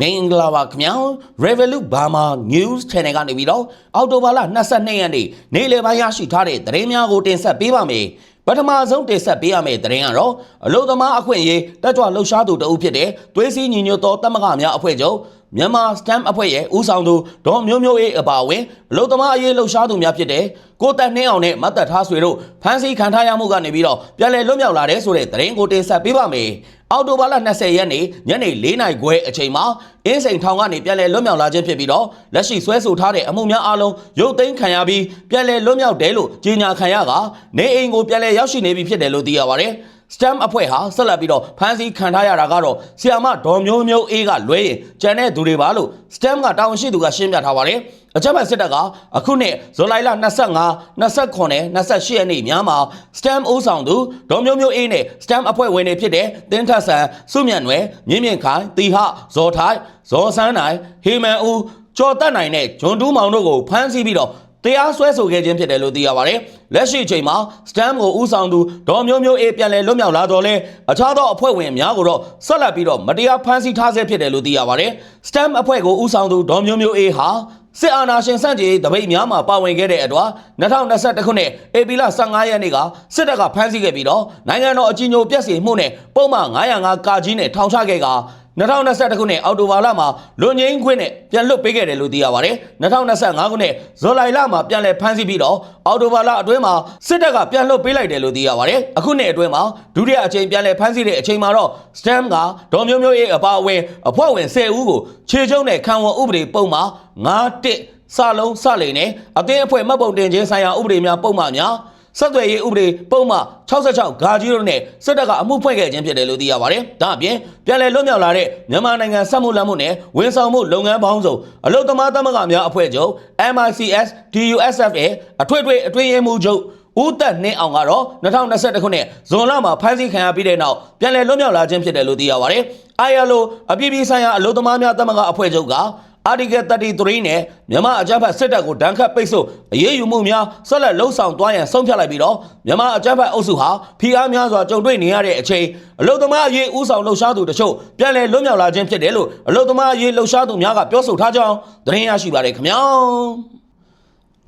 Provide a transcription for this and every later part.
မင်္ဂလာပါခင်ဗျာ Revolut Burma News Channel ကနေပြီးတော့အောက်တိုဘာလ22ရက်နေ့နေ့လယ်ပိုင်းရရှိထားတဲ့သတင်းများကိုတင်ဆက်ပေးပါမယ်ပထမဆုံးတင်ဆက်ပေးရမယ့်သတင်းကတော့အလုသမားအခွင့်အရေးတက်ကြွလှုပ်ရှားသူတအုပ်ဖြစ်တဲ့သွေးစည်းညီညွတ်သောတမကများအဖွဲ့ချုပ် မြန်မာ STEM အဖွဲ့ရဲ့ဦးဆောင်သူဒေါ်မျိုးမျိုးအေးအပါအဝင်အလုသမားအရေးလှုပ်ရှားသူများဖြစ်တဲ့ကိုတက်နှင်းအောင်နဲ့မတ်သက်ထားဆွေတို့ဖမ်းဆီးခံထားရမှုကနေပြီးတော့ပြန်လည်လွတ်မြောက်လာတဲ့ဆိုတဲ့သတင်းကိုတင်ဆက်ပေးပါမယ်အောက်တိုဘာလ20ရက်နေ့ညနေ4နာရီခွဲအချိန်မှာအင်းစိန်ထောင်ကနေပြန်လည်လွတ်မြောက်လာခြင်းဖြစ်ပြီးတော့လက်ရှိဆွဲဆိုထားတဲ့အမှုများအလုံးရုပ်သိမ်းခံရပြီးပြန်လည်လွတ်မြောက်တယ်လို့ကြေညာခံရကနေအိမ်ကိုပြန်လည်ရောက်ရှိနေပြီဖြစ်တယ်လို့သိရပါတယ်။ STEM အဖွဲ့ဟာဆက်လက်ပြီးတော့ဖမ်းဆီးခံထားရတာကတော့ဆီယာမဒေါ်မျိုးမျိုးအေးကလွဲရင်ကျန်တဲ့သူတွေပါလို့ STEM ကတာဝန်ရှိသူကရှင်းပြထားပါတယ်။အကြမ်းဖက်စစ်တပ်ကအခုနှစ်ဇူလိုင်လ25 29 28ရက်နေ့ညမှာ STEM ဦးဆောင်သူဒေါ်မျိုးမျိုးအေးနဲ့ STEM အဖွဲ့ဝင်တွေဖြစ်တဲ့တင်းထက်ဆန်စုမြတ်နွယ်မြင့်မြင့်ခိုင်တီဟဇော်ထိုင်ဇော်ဆန်းနိုင်ဟေမန်ဦးကျော်တက်နိုင်နဲ့ဂျွန်တူးမောင်တို့ကိုဖမ်းဆီးပြီးတော့ တရားစွဲဆိုခဲ့ခြင်းဖြစ်တယ်လို့သိရပါတယ်။လက်ရှိအချိန်မှာ STEM ကိုဦးဆောင်သူဒေါ်မျိုးမျိုးအေးပြန်လည်လွတ်မြောက်လာတော့လဲအခြားသောအဖွဲ့ဝင်များကိုတော့ဆက်လက်ပြီးတော့မတရားဖမ်းဆီးထားဆဲဖြစ်တယ်လို့သိရပါတယ်။ STEM အဖွဲ့ကိုဦးဆောင်သူဒေါ်မျိုးမျိုးအေးဟာစစ်အာဏာရှင်စန့်ကျင်ရေးတပိတ်များမှာပါဝင်ခဲ့တဲ့အတွက်2021ခုနှစ်ဧပြီလ15ရက်နေ့ကစစ်တပ်ကဖမ်းဆီးခဲ့ပြီးတော့နိုင်ငံတော်အကြီးအကျယ်ပြက်စီမှုနဲ့ပုံမှန်905ကာကြီးနဲ့ထောင်ချခဲ့က 2021ခုနှစ်အောက်တိုဘာလမှာလွန်ငင်းခွင့်နဲ့ပြန်လွတ်ပေးခဲ့တယ်လို့သိရပါတယ်2025ခုနှစ်ဇူလိုင်လမှာပြန်လည်ဖမ်းဆီးပြီးတော့အောက်တိုဘာလအတွင်းမှာစစ်တပ်ကပြန်လွတ်ပေးလိုက်တယ်လို့သိရပါတယ်အခုနှစ်အတွင်းမှာဒုတိယအချိန်ပြန်လည်ဖမ်းဆီးတဲ့အချိန်မှာတော့ STEM ကဒေါ်မျိုးမျိုးရေးအပါအဝင်အဖွဲ့ဝင်10ဦးကိုခြေကျုံနဲ့ခံဝန်ဥပဒေပုံမှာ9-1စလုံးစလိန်နဲ့အသင်းအဖွဲ့မှတ်ပုံတင်ခြင်းဆိုင်ရာဥပဒေများပုံမှန်များ ဆက်သွယ်ရေးဥပဒေပုံမှ66ဂါကြီးတို့နဲ့စစ်တပ်ကအမှုဖွင့်ခဲ့ခြင်းဖြစ်တယ်လို့သိရပါတယ်။ဒါအပြင်ပြန်လည်လွတ်မြောက်လာတဲ့မြန်မာနိုင်ငံစက်မှုလက်မှုနဲ့ဝန်ဆောင်မှုလုပ်ငန်းပေါင်းစုံအလုသမားသမဂ္ဂများအဖွဲ့ချုပ် MICS DUSF ရဲ့အထွေထွေအတွင်းရေးမှူးချုပ်ဦးသက်နှင်းအောင်ကတော့2021ခုနှစ်ဇွန်လမှာဖမ်းဆီးခံရပြီးတဲ့နောက်ပြန်လည်လွတ်မြောက်လာခြင်းဖြစ်တယ်လို့သိရပါတယ်။ ILO အပြည်ပြည်ဆိုင်ရာအလုသမားများသမဂ္ဂအဖွဲ့ချုပ်က Article 33နဲ့မြန်မာအကြမ်းဖက်စစ်တပ်ကိုဒဏ်ခတ်ပိတ်ဆို့အရေးယူမှုများဆက်လက်လှုံ့ဆော်သွားရန်ဆုံးဖြတ်လိုက်ပြီးတော့မြန်မာအကြမ်းဖက်အုပ်စုဟာဖိအားများစွာကြုံတွေ့နေရတဲ့အချိန်အလုသမားအရေးဥဆောင်လှုပ်ရှားသူတချို့ပြန်လည်လွတ်မြောက်လာခြင်းဖြစ်တယ်လို့အလုသမားအရေးလှုပ်ရှားသူများကပြောဆိုထားကြောင်းသတင်းရရှိပါတယ်ခင်ဗျာ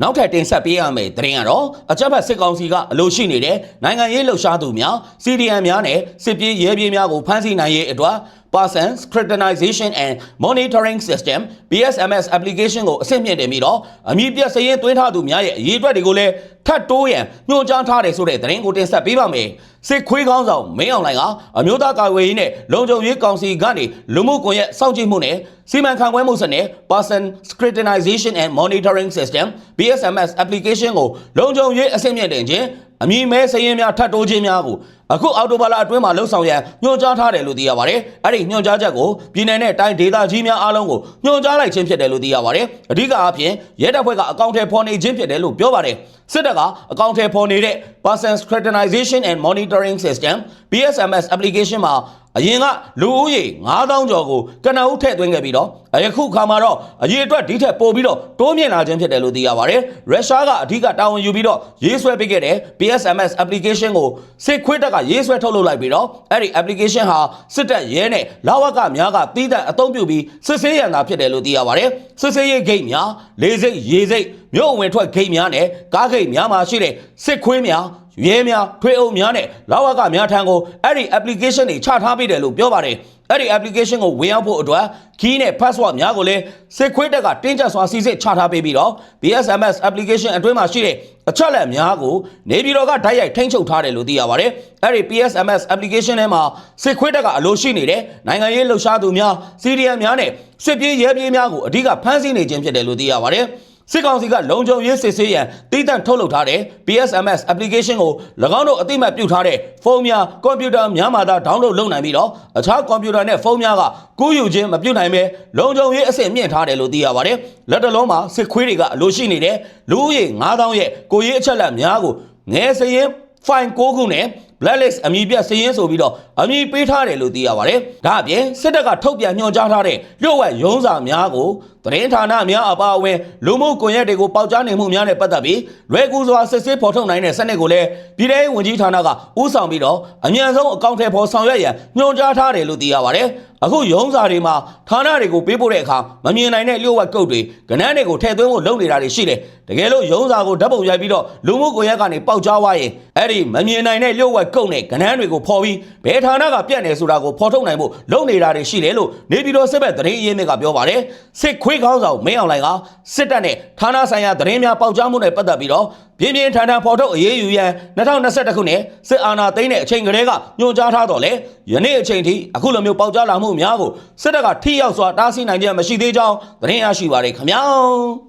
နောက်ထပ်တင်ဆက်ပေးရမယ့်သတင်းကတော့အကြမ်းဖက်စစ်ကောင်စီကအလို့ရှိနေတဲ့နိုင်ငံရေးလှုပ်ရှားသူများ CDM များနဲ့စစ်ပြေးရဲပြေးများကိုဖမ်းဆီးနိုင်ရေးအတွက် Person Scrutinization and Monitoring System PSMS application ကိုအဆင့်မြင့်တင်ပြီးတော့အမည်ပြစည်ရင်သွင်းထားသူများရဲ့အရေးအတွက်တွေကိုလည်း ထပ်တိုးရန်ညွှန်ကြားထားတယ်ဆိုတဲ့သတင်းကိုတင်ဆက်ပေးပါမယ်။စစ်ခွေးကောင်းဆောင်မင်းအောင်လှိုင်ကအမျိုးသားကာကွယ်ရေးနဲ့လုံခြုံရေးကောင်စီကနေလူမှုကွန်ရက်စောင့်ကြည့်မှုနဲ့စီမံခန့်ခွဲမှုစနစ် Person Scrutinization and Monitoring System PSMS application ကိုလုံခြုံရေးအဆင့်မြင့်တင်ခြင်းအမည်မဲစည်ရင်များထပ်တိုးခြင်းများကိုအခုအော်တိုဘာလအတွင်းမှာလှုပ်ဆောင်ရန်ညွှန်ကြားထားတယ်လို့သိရပါတယ်။အဲ့ဒီညွှန်ကြားချက်ကိုပြည်내နဲ့တိုင်းဒေသကြီးများအားလုံးကိုညွှန်ကြားလိုက်ခြင်းဖြစ်တယ်လို့သိရပါတယ်။အဓိကအဖြစ်ရဲတပ်ဖွဲ့ကအကောင့်ထဲဖော်နေခြင်းဖြစ်တယ်လို့ပြောပါတယ်။ စစ်တပ်ကအကောင့်ထဲဖော်နေတဲ့ Person Scrutinization and Monitoring System PSMS application မှာ အရင်ကလူဦးရေ9000ကျော်ကိုကနအုပ်ထည့်သွင်းခဲ့ပြီးတော့အခုခါမှာတော့အရေးအတွက်ဒီထက်ပိုပြီးတော့တိုးမြင့်လာခြင်းဖြစ်တယ်လို့သိရပါတယ်။ရုရှားကအဓိကတာဝန်ယူပြီးတော့ရေးဆွဲပေးခဲ့တဲ့ PSMS application ကိုစစ်ခွေးတပ်ကရေးဆွဲထုတ်လုပ်လိုက်ပြီးတော့အဲ့ဒီ application ဟာစစ်တပ်ရဲနဲ့လာဝကများကတီးတဲ့အသုံးပြုပြီးစစ်ဆေးရန်သာဖြစ်တယ်လို့သိရပါတယ်။စစ်ဆေးရေးဂိတ်များလေစိတ်ရေစိတ်မြို့အဝင်ထွက်ဂိတ်များနဲ့ကားဂိတ်များမှာရှိတဲ့စစ်ခွေးများ ရဲများထွေအုပ်များနဲ့လာဝကများထံကိုအဲ့ဒီ application တွေချထားပေးတယ်လို့ပြောပါတယ်အဲ့ဒီ application ကိုဝင်ရောက်ဖို့အတွက် key နဲ့ password များကိုလည်းစစ်ခွေးတက်ကတင်းကျပ်စွာစီစစ်ချထားပေးပြီးတော့ BSMS application အတွင်းမှာရှိတဲ့အချက်လက်များကိုနေပြည်တော်ကဓာတ်ရိုက်ထိန်းချုပ်ထားတယ်လို့သိရပါတယ်အဲ့ဒီ PSMS application ထဲမှာစစ်ခွေးတက်ကအလိုရှိနေတဲ့နိုင်ငံရေးလှုပ်ရှားသူများ CDM များနဲ့စစ်ပြေးရဲပြေးများကိုအဓိကဖမ်းဆီးနေခြင်းဖြစ်တယ်လို့သိရပါတယ် စစ်ကောင်စီကလုံခြုံရေးစစ်ဆေးရန်တည်တံ့ထုတ်လုပ်ထားတဲ့ PSMS application ကို၎င်းတို့အသိမှတ်ပြုထားတဲ့ဖုန်းများကွန်ပျူတာများမှသာ download လုပ်နိုင်ပြီးတော့အခြားကွန်ပျူတာနဲ့ဖုန်းများကကူးယူခြင်းမပြုနိုင်ပဲလုံခြုံရေးအဆင့်မြင့်ထားတယ်လို့သိရပါတယ်။လက်တလုံးမှာစစ်ခွေးတွေကအလိုရှိနေတဲ့လူဦးရေ9000ရဲ့ကိုရေးအချက်လက်များကိုငဲစရင် fine 6ခုနဲ့ blacklist အမည်ပြစည်ရင်းဆိုပြီးတော့အမည်ပေးထားတယ်လို့သိရပါတယ်။ဒါအပြင်စစ်တပ်ကထုတ်ပြန်ညွှန်ကြားထားတဲ့လျှို့ဝှက်ရုံးစာများကိုသတင်းဌာနများအပါအဝင်လူမှုကွန်ရက်တွေကိုပေါက်ကြားနေမှုများနဲ့ပတ်သက်ပြီးလွယ်ကူစွာစစ်ဆေးဖော်ထုတ်နိုင်တဲ့စနစ်ကိုလည်းပြည်ထောင်ဝန်ကြီးဌာနကဦးဆောင်ပြီးတော့အမြန်ဆုံးအကောင့်ထဲပေါ်ဆောင်ရွက်ရန်ညွှန်ကြားထားတယ်လို့သိရပါတယ်။အခုရုံးစာတွေမှာဌာနတွေကိုပေးပို့တဲ့အခါမမြင်နိုင်တဲ့လျှို့ဝှက်ကုတ်တွေကဏ္ဍတွေကိုထည့်သွင်းဖို့လုပ်နေတာတွေရှိတယ်။တကယ်လို့ရုံးစာကိုဓာတ်ပုံရိုက်ပြီးတော့လူမှုကွန်ရက်ကနေပေါက်ကြားသွားရင်အဲ့ဒီမမြင်နိုင်တဲ့လျှို့ဝှက်ကုတ်နဲ့ကဏ္ဍတွေကိုဖော်ပြီးဘယ်ဌာနကပြတ်နေဆိုတာကိုဖော်ထုတ်နိုင်ဖို့လုပ်နေတာတွေရှိတယ်လို့နေပြည်တော်စစ်ဘက်သတင်းအရင်းမြစ်ကပြောပါတယ်။စစ်ခွေးကောင်းဆောင်မင်းအောင်လှိုင်ကစစ်တပ်နဲ့ဌာနဆိုင်ရာသတင်းများပေါက်ကြားမှုနဲ့ပတ်သက်ပြီးတော့ပြင်းပြင်းထန်ထန်ဖော်ထုတ်အရေးယူရန်2021ခုနှစ်စစ်အာဏာသိမ်းတဲ့အချိန်ကလေးကညွှန်ကြားထားတော့လေယနေ့အချိန်ထိအခုလိုမျိုးပေါက်ကြားလာမှုများကိုစစ်တပ်ကထိရောက်စွာတားဆီးနိုင်ခြင်းမရှိသေးကြောင်းသတင်းရရှိပါရခင်ဗျာ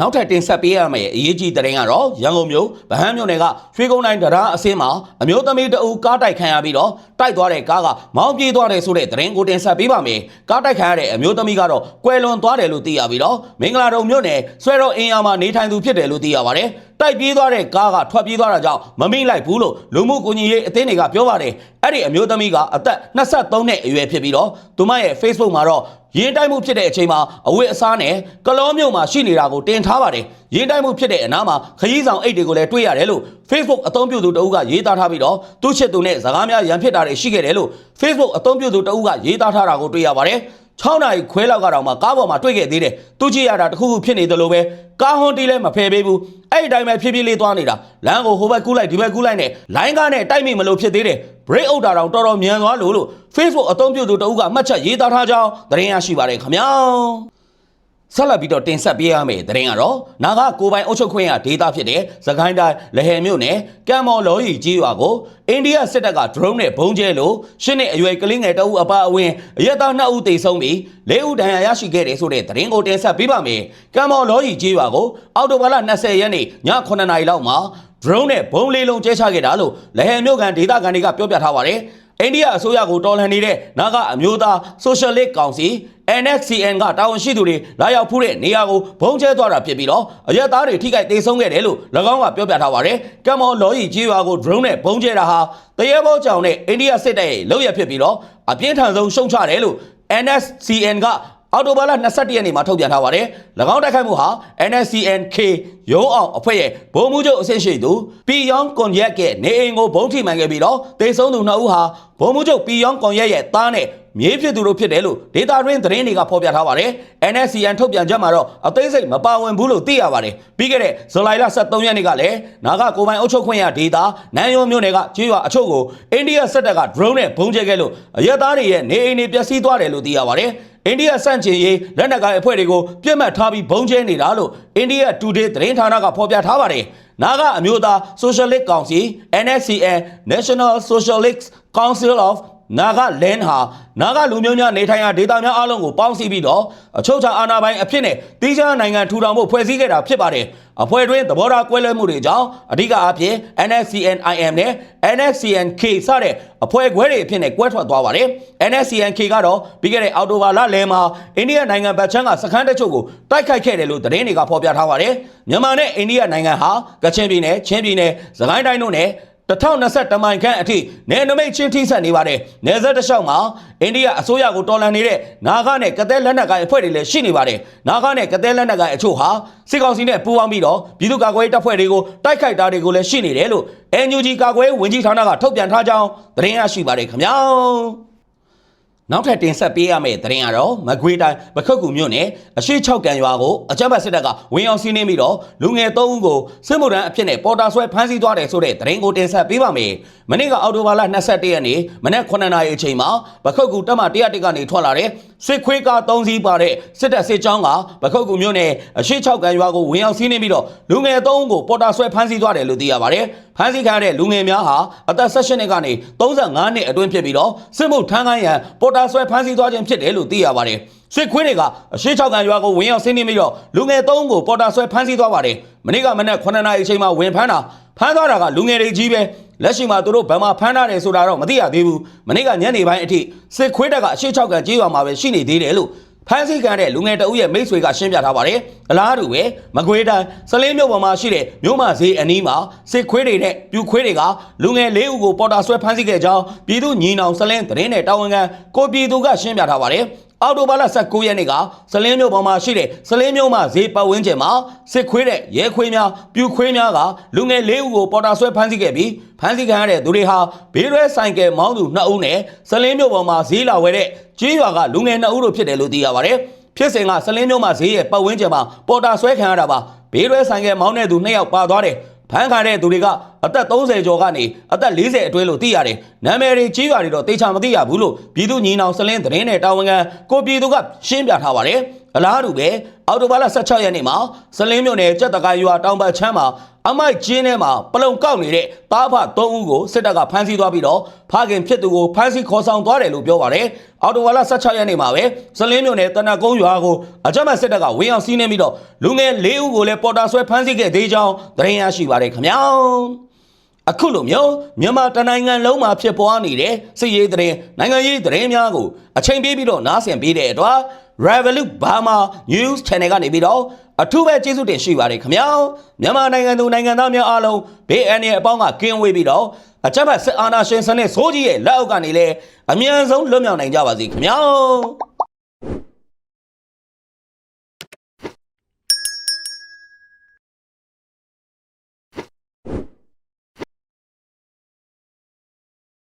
နောက်ထပ်တင်ဆက်ပေးရမယ့်အရေးကြီးသတင်းကတော့ရန်ကုန်မြို့ဗဟန်းမြို့နယ်ကရွှေကုန်းတိုင်းတရားအစင်းမှာအမျိုးသမီးတအူကားတိုက်ခံရပြီးတော့တိုက်သွားတဲ့ကားကမောင်းပြေးသွားတယ်ဆိုတဲ့သတင်းကိုတင်ဆက်ပေးပါမယ်။ကားတိုက်ခံရတဲ့အမျိုးသမီးကတော့ကွယ်လွန်သွားတယ်လို့သိရပြီးတော့မင်္ဂလာတုံမြို့နယ်ဆွဲတော်အင်အားမှာနေထိုင်သူဖြစ်တယ်လို့သိရပါတယ်။ တိုက်ပြေးသွားတဲ့ကားကထွက်ပြေးသွားတာကြောင့်မမိလိုက်ဘူးလို့လူမှုကူညီရေးအသင်းတွေကပြောပါတယ်။အဲ့ဒီအမျိုးသမီးကအသက်23နှစ်အရွယ်ဖြစ်ပြီးတော့သူမရဲ့ Facebook မှာတော့ရင်တိုက်မှုဖြစ်တဲ့အချိန်မှာအဝတ်အစားနဲ့ကလောမြို့မှာရှိနေတာကိုတင်ထားပါတယ်။ရင်တိုက်မှုဖြစ်တဲ့အနားမှာခရီးဆောင်အိတ်တွေကိုလည်းတွေ့ရတယ်လို့ Facebook အသုံးပြုသူတအုပ်ကရေးသားထားပြီးတော့သူ့ချစ်သူနဲ့စကားများရန်ဖြစ်တာတွေရှိခဲ့တယ်လို့ Facebook အသုံးပြုသူတအုပ်ကရေးသားထားတာကိုတွေ့ရပါတယ်။ 6နာရီခွဲလောက်ကတော့မှကားပေါ်မှာတွေ့ခဲ့သေးတယ်။သူကြည့်ရတာတခုခုဖြစ်နေသလိုပဲကားဟွန်တီလည်းမဖယ်ပေးဘူး။အဲ့ဒီတိုင်းပဲဖြည်းဖြည်းလေးသွားနေတာ။လမ်းကိုဟိုဘက်ကူးလိုက်ဒီဘက်ကူးလိုက်နဲ့လိုင်းကားနဲ့တိုက်မိမလို့ဖြစ်သေးတယ်။ break out တာတော့တော်တော်မြန်သွားလို့လို့ Facebook အသုံးပြုသူတအုပ်ကမှတ်ချက်ရေးသားထားကြောင်းသတင်းရရှိပါတယ်ခင်ဗျာ။ ဆက်လက်ပြီးတော့တင်ဆက်ပေးရမယ့်သတင်းကတော့နာဂကိုပိုင်အုပ်ချုပ်ခွင့်ရဒေသဖြစ်တဲ့သခိုင်းတိုင်းလဟယ်မြို့နယ်ကံမော်လော်ရီကြီးရွာကိုအိန္ဒိယစစ်တပ်က drone နဲ့ဘုံကျဲလို့ရှင်းနဲ့အရွယ်ကလေးငယ်တအုပ်အပါအဝင်အရက်သား2ဦးသေဆုံးပြီး၄ဦးဒဏ်ရာရရှိခဲ့တယ်ဆိုတဲ့သတင်းကိုတင်ဆက်ပေးပါမယ်။ကံမော်လော်ရီကြီးရွာကိုအောက်တိုဘာလ20ရက်နေ့ည9:00နာရီလောက်မှာ drone နဲ့ဘုံလေးလုံးကျဲချခဲ့တာလို့လဟယ်မြို့ကန်ဒေသခံတွေကပြောပြထားပါတယ်။အိန္ဒိယအစိုးရကိုတော်လှန်နေတဲ့နာဂအမျိုးသားဆိုရှယ်လစ်ကောင်စီ NSCN ကတာဝန်ရှိသူတွေလာရောက်ဖူးတဲ့နေရာကိုဘုံကျဲသွားတာဖြစ်ပြီးတော့အရက်သားတွေထိခိုက်ဒေဆုံးခဲ့တယ်လို့၎င်းကပြောပြထားပါတယ်။ကမ်မော်လော်ရီကြီးရွာကို drone နဲ့ဘုံကျဲတာဟာတရေဘောကြောင်နဲ့အိန္ဒိယစစ်တပ်ရဲ့လုပ်ရဖြစ်ပြီးတော့အပြင်းထန်ဆုံးရှုံချတယ်လို့ NSCN ကအော်တိုဘာလ22ရက်နေ့မှာထုတ်ပြန်ထားပါတယ်။၎င်းတိုက်ခိုက်မှုဟာ NSCN-K ရုံးအောင်အဖွဲ့ရဲ့ဗိုလ်မှူးချုပ်အဆင့်ရှိသူပီယောင်ကွန်ရက်ကနေအိမ်ကိုဘုံထိမှန်ခဲ့ပြီးတော့တေဆုံးသူနှစ်ဦးဟာဗိုလ်မှူးချုပ်ပီယောင်ကွန်ရက်ရဲ့သားနဲ့ မြေးဖြစ်သူတို့ဖြစ်တယ်လို့ဒေတာတွင်းသတင်းတွေကဖော်ပြထားပါတယ်။ NSCN ထုတ်ပြန်ချက်မှာတော့အသေးစိတ်မပါဝင်ဘူးလို့သိရပါတယ်။ပြီးခဲ့တဲ့ဇူလိုင်လ23ရက်နေ့ကလည်းနာဂကိုပိုင်အုပ်ချုပ်ခွင့်ရဒေတာနန်ယွန်မြို့နယ်ကကျေးရွာအချို့ကိုအိန္ဒိယစစ်တပ်က drone နဲ့ဘုံကျဲခဲ့လို့အရက်သားတွေရဲ့နေအိမ်တွေပျက်စီးသွားတယ်လို့သိရပါတယ်။အိန္ဒိယစန့်ကျင်ရေးလက်နက်ကိုင်အဖွဲ့တွေကိုပြစ်မှတ်ထားပြီးဘုံကျဲနေတာလို့အိန္ဒိယ Today သတင်းဌာနကဖော်ပြထားပါတယ်။နာဂအမျိုးသား Socialist Council NSCN National Socialist Council of နာဂလန်ဟာနာဂလူမျိုးများနေထိုင်ရာဒေသများအလုံးကိုပေါင်းစည်းပြီးတော့အချုပ်ချာအာဏာပိုင်အဖြစ်နဲ့တိကျနိုင်ငံထူထောင်ဖို့ဖွဲ့စည်းခဲ့တာဖြစ်ပါတယ်။အဖွဲ့တွင်းသဘောထားကွဲလွဲမှုတွေကြောင့်အဓိကအဖြစ် NSCN-IM နဲ့ NSCN-K စတဲ့အဖွဲ့ခွဲတွေအဖြစ်နဲ့ကွဲထွက်သွားပါတယ်။ NSCN-K ကတော့ပြီးခဲ့တဲ့အောက်တိုဘာလလယ်မှာအိန္ဒိယနိုင်ငံဗတ်ချမ်းကစခန်းတချို့ကိုတိုက်ခိုက်ခဲ့တယ်လို့သတင်းတွေကဖော်ပြထားပါတယ်။မြန်မာနဲ့အိန္ဒိယနိုင်ငံဟာကချင်ပြည်နယ်ချင်းပြည်နယ်စကိုင်းတိုင်းတို့နဲ့ 2021မိုင်ခန့်အထိနယ်နိမိတ်ချင်းထိဆက်နေပါတယ်။နယ်စပ်တစ်လျှောက်မှာအိန္ဒိယအစိုးရကိုတော်လှန်နေတဲ့နာဂနဲ့ကသဲလက်နက်ကိုင်အဖွဲ့တွေလည်းရှိနေပါတယ်။နာဂနဲ့ကသဲလက်နက်ကိုင်အချို့ဟာစစ်ကောင်စီနဲ့ပူးပေါင်းပြီးတော့ပြည်သူ့ကာကွယ်ရေးတပ်ဖွဲ့တွေကိုတိုက်ခိုက်တာတွေကိုလည်းရှိနေတယ်လို့ NUG ကာကွယ်ရေးဝန်ကြီးဌာနကထုတ်ပြန်ထားကြောင်းသတင်းရရှိပါတယ်ခင်ဗျာ။ နောက်ထပ်တင်ဆက်ပေးရမယ့်သတင်းကတော့မကွေးတိုင်းပခုတ်ကူမြို့နယ်အရှိ6ကန်ရွာကိုအကြမ်းဖက်စစ်တပ်ကဝင်အောင်စီးနှင်းပြီးတော့လူငယ်3ဦးကိုစစ်မှုထမ်းအဖြစ်နဲ့ပေါ်တာဆွဲဖမ်းဆီးသွားတယ်ဆိုတဲ့သတင်းကိုတင်ဆက်ပေးပါမယ်။မနေ့ကအောက်တိုဘာလ22ရက်နေ့မနက်9:00နာရီအချိန်မှာပခုတ်ကူတပ်မ101ကနေထွက်လာတဲ့ စစ်ခွေးကား3စီးပါတဲ့စစ်တပ်စစ်ကြောင်းကပခုတ်ကူမြို့နယ်အရှိ6ကန်ရွာကိုဝင်အောင်စီးနှင်းပြီးတော့လူငယ်3ဦးကိုပေါ်တာဆွဲဖမ်းဆီးသွားတယ်လို့သိရပါတယ်။ဖမ်းဆီးခံရတဲ့လူငယ်များဟာအသက်16နှစ်ကနေ35နှစ်အတွင်းဖြစ်ပြီးတော့စစ်မှုထမ်းခိုင်းရန်ပေါ်တာဆွဲဖမ်းဆီးသွားခြင်းဖြစ်တယ်လို့သိရပါတယ်။စစ်ခွေးတွေကအရှိ6ကန်ရွာကိုဝင်ရောက်ဆင်းနေပြီးတော့လူငယ်3ဦးကိုပေါ်တာဆွဲဖမ်းဆီးသွားပါတယ်။မနေ့ကမနက်9နာရီအချိန်မှာဝင်ဖမ်းတာ ဖမ်းသွားတာကလူငယ်တွေကြီးပဲလက်ရှိမှာသူတို့ဗမာဖမ်းထားတယ်ဆိုတာတော့မသိရသေးဘူး။မနေ့ကညနေပိုင်းအထိစစ်ခွေးတပ်ကအရှိ6ကန်ကြေးရွာမှာပဲရှိနေသေးတယ်လို့ဖမ်းဆီးခံတဲ့လူငယ်တအုပ်ရဲ့မိတ်ဆွေကရှင်းပြထားပါတယ်။အလားတူပဲမကွေးတိုင်းစလင်းမြို့ပေါ်မှာရှိတဲ့မြို့မဈေးအနီးမှာစစ်ခွေးတွေနဲ့ပြူခွေးတွေကလူငယ်လေးဦးကိုပေါ်တာဆွဲဖမ်းဆီးခဲ့ကြောင်းပြည်သူညီနောင်စလင်းသတင်းနဲ့တာဝန်ခံကိုပြည်သူကရှင်းပြထားပါတယ်။ အော်တိုဘာလ19ရက်နေ့ကစလင်းမြို့ပေါ်မှာရှိတဲ့စလင်းမြို့မှာဈေးပတ်ဝန်းကျင်မှာစစ်ခွေးတဲ့ရဲခွေးများပြူခွေးများကလူငယ်၄ဦးကိုပေါ်တာဆွဲဖမ်းဆီးခဲ့ပြီးဖမ်းဆီးခံရတဲ့သူတွေဟာဘေးရွဲဆိုင်ကယ်မောင်းသူ2ဦးနဲ့စလင်းမြို့ပေါ်မှာဈေးလာဝယ်တဲ့ကြေးရွာကလူငယ်2ဦးတို့ဖြစ်တယ်လို့သိရပါတယ်ဖြစ်စဉ်ကစလင်းမြို့မှာဈေးရဲ့ပတ်ဝန်းကျင်မှာပေါ်တာဆွဲခံရတာပါဘေးရွဲဆိုင်ကယ်မောင်းတဲ့သူ2ယောက်ပါသွားတယ် ဖမ်းခံတဲ့သူတွေကအသက်30ကျော်ကနေအသက်40အတွင်းလို့သိရတယ်။နာမည်တွေကြီးရွာတွေတော့တေချာမသိရဘူးလို့ပြည်သူညီနောင်စလင်းသတင်းနဲ့တာဝန်ခံကိုပြည်သူကရှင်းပြထားပါတယ်။ အလားတူပဲအော်တိုဘာလ16ရက်နေ့မှာစလင်းမြို့နယ်ကြက်တကိုင်ရွာတောင်ပတ်ချမ်းမှာအမိုက်ကျင်းထဲမှာပလုံကောက်နေတဲ့တားဖ3ဦးကိုစစ်တပ်ကဖမ်းဆီးသွားပြီးတော့ဖခင်ဖြစ်သူကိုဖမ်းဆီးခေါ်ဆောင်သွားတယ်လို့ပြောပါတယ်။အော်တိုဘာလ16ရက်နေ့မှာပဲစလင်းမြို့နယ်တနတ်ကုန်းရွာကိုအကြမ်းဖက်စစ်တပ်ကဝင်ရောက်စီးနင်းပြီးတော့လူငယ်၄ဦးကိုလည်းပေါ်တာဆွဲဖမ်းဆီးခဲ့သေးကြောင်းသတင်းရရှိပါတယ်ခင်ဗျာ။အခုလိုမျိုးမြန်မာတနိုင်ငံလုံးမှာဖြစ်ပွားနေတဲ့စစ်ရေးသတင်းနိုင်ငံရေးသတင်းများကိုအချိန်ပေးပြီးတော့နားဆင်ပေးတဲ့အတွက် Revolut Burma News Channel ကနေပြီးတော့အထူးပဲကျေးဇူးတင်ရှိပါတယ်ခင်ဗျာမြန်မာနိုင်ငံသူနိုင်ငံသားများအားလုံးဘေးအန္တရာယ်အပေါင်းကကင်းဝေးပြီးတော့အကြမ်းဖက်စစ်အာဏာရှင်စနစ်ဆိုးကြီးရဲ့လက်အောက်ကနေလည်းအမြန်ဆုံးလွတ်မြောက်နိုင်ကြပါစေခင်ဗျာ